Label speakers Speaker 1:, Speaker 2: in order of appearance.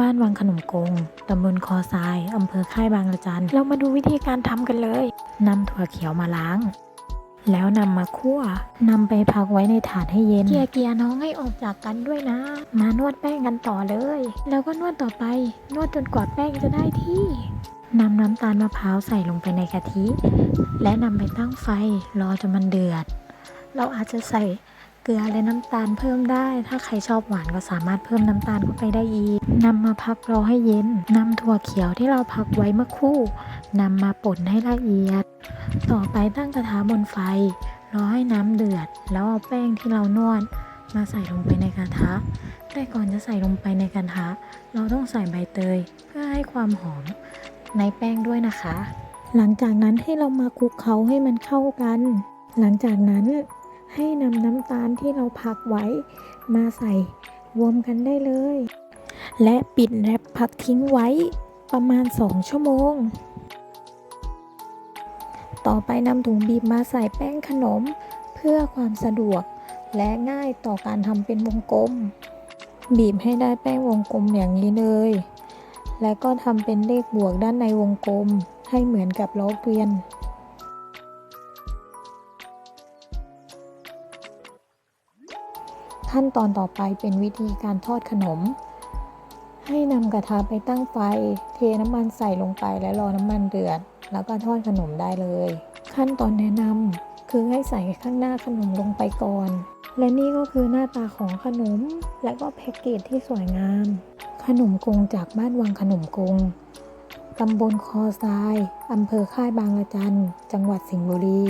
Speaker 1: บ้านวังขนมกง ตำบลคอทราย อำเภอค่ายบางระจัน เรามาดูวิธีการทำกันเลย นำถั่วเขียวมาล้าง แล้วนำมาคั่วนำไปพักไว้ในถาดให้เย็น เกียร์เกียร์น้องให้ออกจากกันด้วยนะ มานวดแป้งกันต่อเลย แล้วก็นวดต่อไป นวดจนกว่าแป้งจะได้ที่นำน้ำตาลมะพร้าวใส่ลงไปในกะทิ และนำไปตั้งไฟรอจนมันเดือด เราอาจจะใส่ เกลือและน้ำตาลเพิ่มได้ ถ้าใครชอบหวานก็สามารถเพิ่มน้ำตาลเข้าไปได้อีกนำมาพักรอให้เย็นนำถั่วเขียวที่เราพักไว้เมื่อครู่นำมาป่นให้ละเอียด ต่อไปตั้งกระทะบนไฟ รอให้น้ำเดือด แล้วเอาแป้งที่เรานวดมาใส่ลงไปในกระทะ แต่ก่อนจะใส่ลงไปในกระทะ เราต้องใส่ใบเตย เพื่อให้ความหอมในแป้งด้วยนะคะ หลังจากนั้นให้เรามาคลุกเคล้าให้มันเข้ากัน หลังจากนั้น ให้นำน้ำตาลที่เราพักไว้ มาใส่รวมกันได้เลย และปิดแรปพักทิ้งไว้ประมาณ 2 ชั่วโมง ต่อไปนำถุงบีบมาใส่แป้งขนม เพื่อความสะดวก และง่ายต่อการทำเป็นวงกลม บีบให้ได้แป้งวงกลมอย่างนี้เลย และก็ทำเป็นเลขบวกด้านในวงกลมให้เหมือนกับล้อเกวียน ขั้นตอนต่อไปเป็นวิธีการทอดขนม ให้นำกระทะไปตั้งไฟ เทน้ำมันใส่ลงไปและรอน้ำมันเดือด แล้วก็ทอดขนมได้เลย ขั้นตอนแนะนำคือให้ใส่ข้างหน้าขนมลงไปก่อน และนี่ก็คือหน้าตาของขนม และก็แพ็กเกจที่สวยงาม ขนมกงจากบ้านวังขนมกงตำบลคอทราย อำเภอค่ายบางละจัน จังหวัดสิงห์บุรี